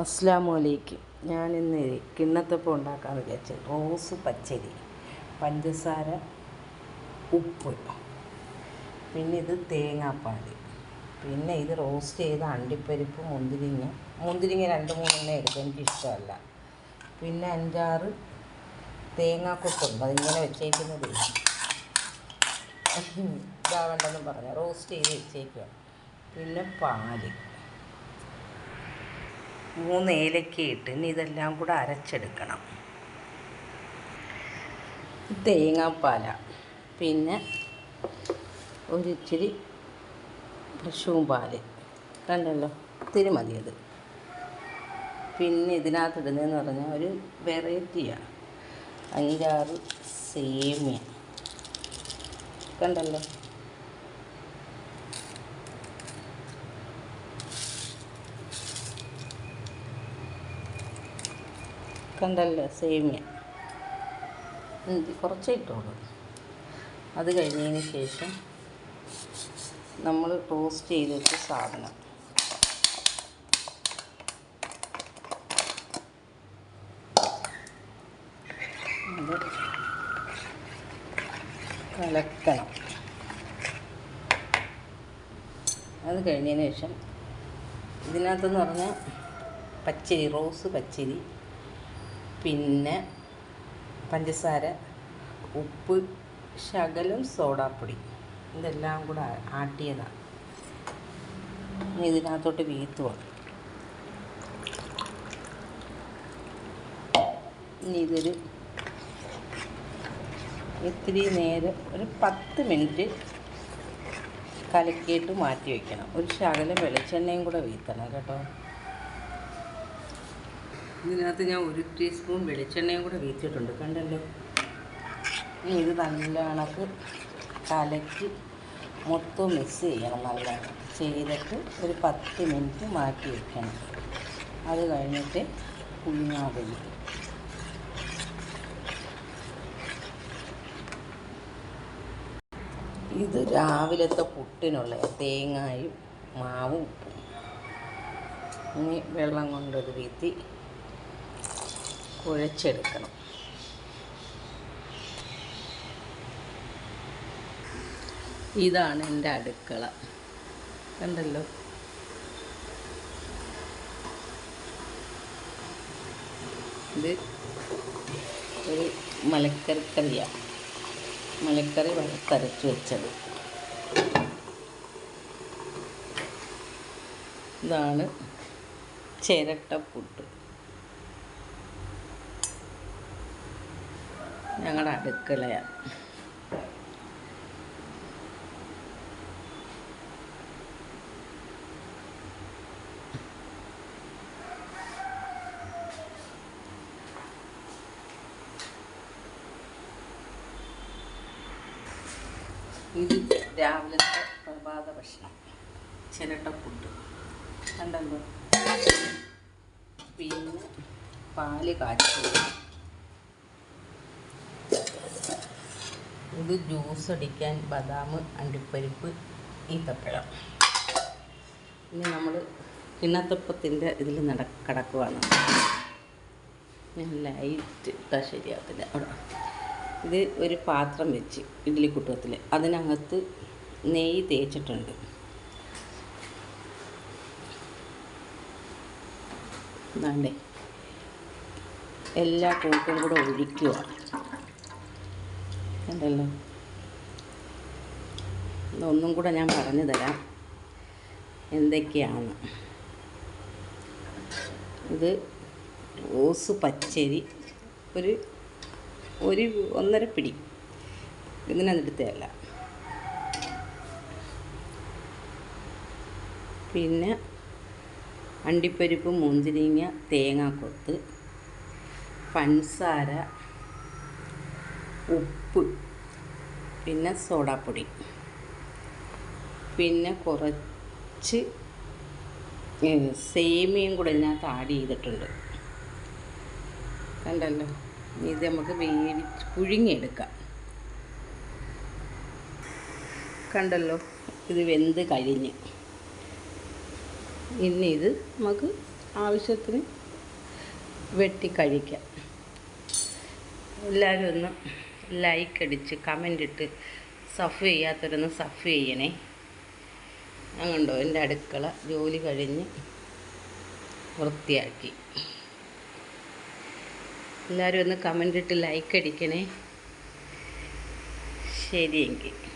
അസ്ലാമലൈക്കും ഇന്ന് കിണ്ണത്തപ്പം ഉണ്ടാക്കാൻ വിചാരിച്ചു റോസ് പച്ചരി പഞ്ചസാര ഉപ്പ്. പിന്നെ ഇത് തേങ്ങാപ്പാൽ. പിന്നെ ഇത് റോസ്റ്റ് ചെയ്ത അണ്ടിപ്പരിപ്പ് മുന്തിരിങ്ങ. മുന്തിരിങ്ങ രണ്ട് മൂന്നെണ്ണം എടുക്കും എനിക്കിഷ്ടമല്ല. പിന്നെ അഞ്ചാറ് തേങ്ങാക്കൊത്തുണ്ട്. അതിങ്ങനെ വെച്ചേക്കുന്നത് ഇതാവേണ്ടെന്ന് പറഞ്ഞ. റോസ്റ്റ് ചെയ്ത് വെച്ചേക്കുക പിന്നെ പാൽ. മൂന്ന് ഏലക്ക ഇട്ട് ഇനി ഇതെല്ലാം കൂടെ അരച്ചെടുക്കണം. തേങ്ങാപ്പാല. പിന്നെ ഒരിച്ചിരി പശുവും പാൽ കണ്ടല്ലോ ഇത്തിരി മതിയത് പിന്നെ ഇതിനകത്ത് ഇടുന്നതെന്ന് പറഞ്ഞാൽ ഒരു വെറൈറ്റിയാണ് അഞ്ചാറ് സേമിയ. കണ്ടല്ലോ? കണ്ടല്ലോ സേമിയ. കുറച്ച് ഇട്ടോളൂ അത് കഴിഞ്ഞതിന് ശേഷം നമ്മൾ ടോസ്റ്റ് ചെയ്ത് വെച്ച സാധനം. അത് കലക്കണം. അത് കഴിഞ്ഞതിന് ശേഷം ഇതിനകത്തെന്ന് പറഞ്ഞാൽ പച്ചരി റോസ് പച്ചരി. പിന്നെ പഞ്ചസാര ഉപ്പ് ശകലം സോഡാപ്പൊടി. ഇതെല്ലാം കൂടെ ആട്ടിയതാണ് ഇനി ഇതിനകത്തോട്ട് വീത്തുവാണ് ഇനി ഇതൊരു ഇത്തിരി നേരം ഒരു പത്ത് മിനിറ്റ് കലക്കിയിട്ട് മാറ്റി വയ്ക്കണം. ഒരു ശകലം വെളിച്ചെണ്ണയും കൂടെ വീത്തണം കേട്ടോ. ഇതിനകത്ത് ഞാൻ ഒരു ടീസ്പൂൺ വെളിച്ചെണ്ണയും കൂടെ വീറ്റിട്ടുണ്ട് കണ്ടല്ലോ? ഇനി ഇത് നല്ല കണക്ക് കലക്കി മൊത്തം മിക്സ് ചെയ്യണം. നല്ല ചെയ്തിട്ട് ഒരു പത്ത് മിനിറ്റ് മാറ്റി വയ്ക്കണം അത് കഴിഞ്ഞിട്ട് കുഞ്ഞാവലി ഇത് രാവിലത്തെ പുട്ടിനുള്ള തേങ്ങായും മാവും ഉപ്പും. ഇനി വെള്ളം കൊണ്ടൊരു വീത്തി കുഴച്ചെടുക്കണം. ഇതാണ് എന്റെ അടുക്കള. കണ്ടല്ലോ? ഇത് ഒരു മലക്കറി മലക്കറിക്കറിയാണ് മലക്കറി വറുത്തരച്ച് വെച്ചത്. ഇതാണ് ചിരട്ടപ്പുട്ട് ഞങ്ങളുടെ അടുക്കളയാണ് ഇത് രാവിലത്തെ പ്രഭാത ഭക്ഷണം. ചിരട്ടപ്പുട്ട് കണ്ടല്ലോ? പിന്നെ പാൽ കാച്ചി. ഇത് ജ്യൂസ് അടിക്കാൻ ബദാം അണ്ടിപ്പരിപ്പ് ഈത്തപ്പഴം. ഇനി നമ്മൾ കിണ്ണത്തപ്പത്തിന്റെ ഇതിൽ നട കിടക്കുവാണ്. ഞാൻ ലൈറ്റ് ഇട്ടാൽ ശരിയാകത്തില്ല ഇത് ഒരു പാത്രം വെച്ച് ഇഡ്ഡലി കുട്ടത്തിൽ അതിനകത്ത് നെയ്യ് തേച്ചിട്ടുണ്ട്. എല്ലാ കൂട്ടും കൂടെ ഒഴിക്കുക കണ്ടല്ലോ ഇതൊന്നും കൂടെ ഞാൻ പറഞ്ഞു തരാം. എന്തൊക്കെയാണ്? ഇത് റോസ് പച്ചരി. ഒരു ഒരു ഒന്നര പിടി. ഇതിനകത്തെടുത്തതല്ല പിന്നെ അണ്ടിപ്പരിപ്പ് മുന്തിരിങ്ങ തേങ്ങാക്കൊത്ത് പഞ്ചസാര ഉപ്പ്. പിന്നെ സോഡാപ്പൊടി. പിന്നെ കുറച്ച് സേമിയയും കൂടെ ഇതിനകത്ത് ആഡ് ചെയ്തിട്ടുണ്ട്. കണ്ടല്ലോ? ഇത് നമുക്ക് വേവിച്ച് പുഴുങ്ങിയെടുക്കാം. കണ്ടല്ലോ? ഇത് വെന്ത് കഴിഞ്ഞ് ഇനി ഇത് നമുക്ക് ആവശ്യത്തിന് വെട്ടി കഴിക്കാം. എല്ലാവരും ഒന്ന് ലൈക്ക് അടിച്ച് കമന്റ് ഇട്ട് സഫ് ചെയ്യാത്തവരൊന്ന് സഫ് ചെയ്യണേ. അങ്ങോട്ടോ എന്റെ അടുക്കള ജോലി കഴിഞ്ഞ് വൃത്തിയാക്കി. എല്ലാവരും ഒന്ന് കമന്റ് ഇട്ട് ലൈക്ക് അടിക്കണേ. ശരിയെങ്കിൽ.